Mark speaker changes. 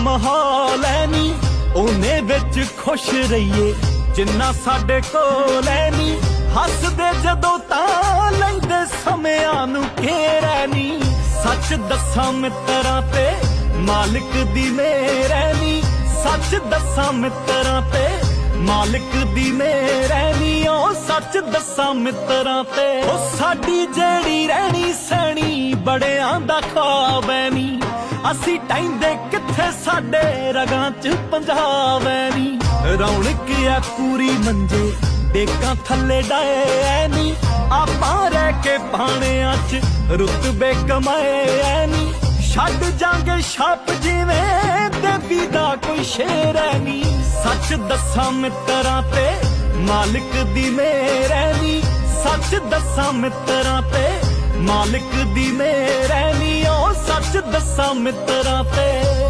Speaker 1: ਮਾਹੌਲ ਐ ਨੀ, ਉਹਨੇ ਵਿੱਚ ਖੁਸ਼ ਰਹੀਏ, ਜਿੰਨਾ ਸਾਡੇ ਕੋਲ ਐ ਨੀ। ਹੱਸਦੇ ਜਦੋਂ ਤਾਂ ਲੈਂਦੇ ਸਮਿਆਂ ਨੂੰ ਘੇਰੈ ਨੀ। ਸੱਚ ਦੱਸਾਂ ਮਿੱਤਰਾਂ ਤੇ ਮਾਲਕ ਦੀ ਮਿਹਰ ਨੀ। ਸੱਚ ਦੱਸਾਂ ਮਿੱਤਰਾਂ ਤੇ ਮਾਲਕ ਦੀ ਮਿਹਰ ਨੀ। ਉਹ ਸੱਚ ਦੱਸਾਂ ਮਿੱਤਰਾਂ ਤੇ, ਉਹ ਸਾਡੀ ਜਿਹੜੀ ਰਹਿਣੀ ਸਹਿਣੀ ਬੜਿਆਂ ਦਾ ਖਾਬ ਐ ਅਸੀਂ ਟਾਈਂਦੇ ਕਿੱਥੇ ਸਾਡੇ ਰਗਾਂ 'ਚ ਪੰਜਾਬ ਐ ਨੀ। ਰੌਣਕ ਆ ਪੂਰੀ ਮੰਜੇ, ਡੇਕਾਂ ਥੱਲੇ ਡਾਏ ਐਨੀ ਆਪਾਂ ਰਹਿ ਕੇ ਪਾਣਿਆਂ 'ਚ ਰੁਤਬੇ ਕਮਾਏ ਐ ਛੱਡ ਜਾਂਗੇ ਛਾਪ ਜਿਵੇਂ ਦੇਵੀ ਦਾ ਕੋਈ ਸ਼ੇਰ ਐ ਸੱਚ ਦੱਸਾਂ ਮਿੱਤਰਾਂ ਤੇ ਮਾਲਕ ਦੀ ਮਿਹਰ ਐ ਨੀ। ਸੱਚ ਦੱਸਾਂ ਮਿੱਤਰਾਂ ਤੇ ਮਾਲਕ ਦੀ ਮਿਹਰ ਐਨੀ ਦੱਸਾਂ ਮਿੱਤਰਾਂ ਤੇ।